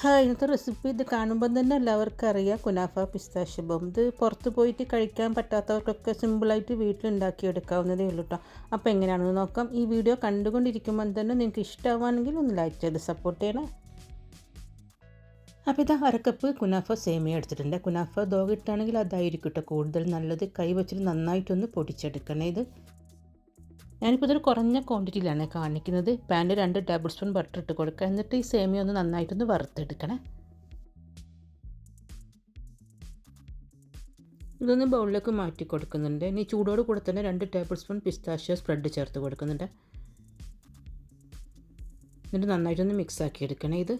Hi ഇന്നത്തെ recipe ഇത് കാണുമ്പോൾ തന്നെ എല്ലാവർക്കും അറിയാം. കുനാഫ പിസ്താഷ്യ ബോം ഇത് പുറത്ത് പോയിട്ട് കഴിക്കാൻ പറ്റാത്തവർക്കൊക്കെ സിമ്പിളായിട്ട് വീട്ടിലുണ്ടാക്കിയെടുക്കാവുന്നതേ ഉള്ളൂ കേട്ടോ അപ്പോൾ എങ്ങനെയാണെന്ന് നോക്കാം. ഈ വീഡിയോ കണ്ടുകൊണ്ടിരിക്കുമ്പോൾ തന്നെ നിങ്ങൾക്ക് ഇഷ്ടമാവുകയാണെങ്കിൽ ഒന്ന് ലൈക്ക് ചെയ്ത് സപ്പോർട്ട് ചെയ്യണേ. അപ്പോൾ ഇതാ അരക്കപ്പ് കുനാഫ സേമിയ എടുത്തിട്ടുണ്ട്. കുനാഫ ദോഗിട്ടാണെങ്കിൽ അതായിരിക്കും കേട്ടോ കൂടുതൽ നല്ലത്. കൈ വെച്ചിട്ട് നന്നായിട്ടൊന്ന് പൊടിച്ചെടുക്കണേ ഇത്. ഞാനിപ്പോൾ ഇതൊരു കുറഞ്ഞ ക്വാണ്ടിറ്റിയിലാണ് കാണിക്കുന്നത്. പാനിൽ രണ്ട് ടേബിൾ സ്പൂൺ ബട്ടർ ഇട്ട് കൊടുക്കുക എന്നിട്ട് ഈ സേമിയ ഒന്ന് നന്നായിട്ടൊന്ന് വറുത്തെടുക്കണേ. ഇതൊന്ന് ബൗളിലേക്ക് മാറ്റി കൊടുക്കുന്നുണ്ട്. ഇനി ചൂടോട് കൂടെ തന്നെ രണ്ട് ടേബിൾ സ്പൂൺ പിസ്താഷ്യ സ്പ്രെഡ് ചേർത്ത് കൊടുക്കുന്നുണ്ട്. എന്നിട്ട് നന്നായിട്ടൊന്ന് മിക്സ് ആക്കി എടുക്കണേ ഇത്.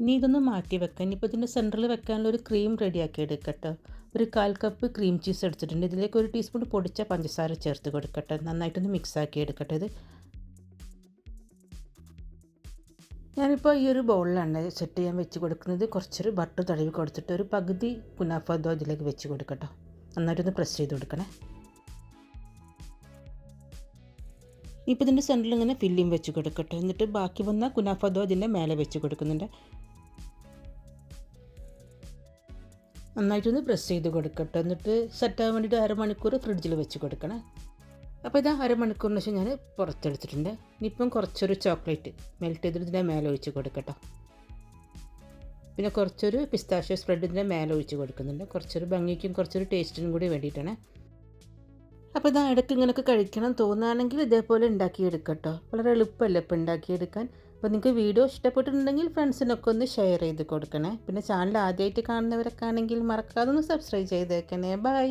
ഇനി ഇതൊന്ന് മാറ്റി വെക്കാം. ഇനിയിപ്പോൾ ഇതിന്റെ സെന്ററിൽ വെക്കാനുള്ള ഒരു ക്രീം റെഡിയാക്കി എടുക്കട്ടെ. ഒരു കാൽ കപ്പ് ക്രീം ചീസ് എടുത്തിട്ടുണ്ട്. ഇതിലേക്ക് ഒരു ടീസ്പൂൺ പൊടിച്ച പഞ്ചസാര ചേർത്ത് കൊടുക്കട്ടെ. നന്നായിട്ടൊന്ന് മിക്സ് ആക്കി എടുക്കട്ടെ ഇത്. ഞാനിപ്പോൾ ഈ ഒരു ബൗളിലാണ് സെറ്റ് ചെയ്യാൻ വെച്ച് കൊടുക്കുന്നത്. കുറച്ചൊരു ബട്ടർ തടവി കൊടുത്തിട്ട് ഒരു പകുതി കുനാഫദോ ഇതിലേക്ക് വെച്ച് കൊടുക്കട്ടോ. നന്നായിട്ടൊന്ന് പ്രസ് ചെയ്ത് കൊടുക്കണേ. ഇപ്പോൾ ഇതിന്റെ സെന്ററിൽ ഇങ്ങനെ ഫില്ലിങ് വെച്ച് കൊടുക്കട്ടെ. എന്നിട്ട് ബാക്കി വന്ന കുനാഫോ ഇതിന്റെ മേലെ വെച്ച് കൊടുക്കുന്നുണ്ട്. നന്നായിട്ടൊന്ന് പ്രസ് ചെയ്ത് കൊടുക്കട്ടെ. എന്നിട്ട് സെറ്റാകാൻ വേണ്ടിയിട്ട് അരമണിക്കൂർ ഫ്രിഡ്ജിൽ വെച്ച് കൊടുക്കണേ. അപ്പോൾ ഇതാ അരമണിക്കൂറിന് ശേഷം ഞാൻ പുറത്തെടുത്തിട്ടുണ്ട്. ഇനിയിപ്പം കുറച്ചൊരു ചോക്ലേറ്റ് മെൽറ്റ് ചെയ്തിട്ട് ഇതിന്റെ മേലെ ഒഴിച്ച് കൊടുക്കട്ടോ. പിന്നെ കുറച്ചൊരു പിസ്താഷ്യോ സ്പ്രെഡ് ഇതിന്റെ മേലെ ഒഴിച്ച് കൊടുക്കുന്നുണ്ട്. കുറച്ചൊരു ഭംഗിക്കും കുറച്ചൊരു ടേസ്റ്റിനും കൂടി വേണ്ടിയിട്ടാണ്. അപ്പോൾ ഇതാ ഇടയ്ക്ക് ഇങ്ങനെയൊക്കെ കഴിക്കണം തോന്നുകയാണെങ്കിൽ ഇതേപോലെ ഉണ്ടാക്കിയെടുക്കട്ടോ. വളരെ എളുപ്പമല്ല ഇപ്പോൾ ഉണ്ടാക്കിയെടുക്കാൻ? അപ്പോൾ നിങ്ങൾക്ക് വീഡിയോ ഇഷ്ടപ്പെട്ടിട്ടുണ്ടെങ്കിൽ ഫ്രണ്ട്സിനൊക്കെ ഒന്ന് ഷെയർ ചെയ്ത് കൊടുക്കണേ. പിന്നെ ചാനൽ ആദ്യമായിട്ട് കാണുന്നവരൊക്കെ ആണെങ്കിൽ മറക്കാതെ ഒന്ന് സബ്സ്ക്രൈബ് ചെയ്തേക്കണേ. ബൈ.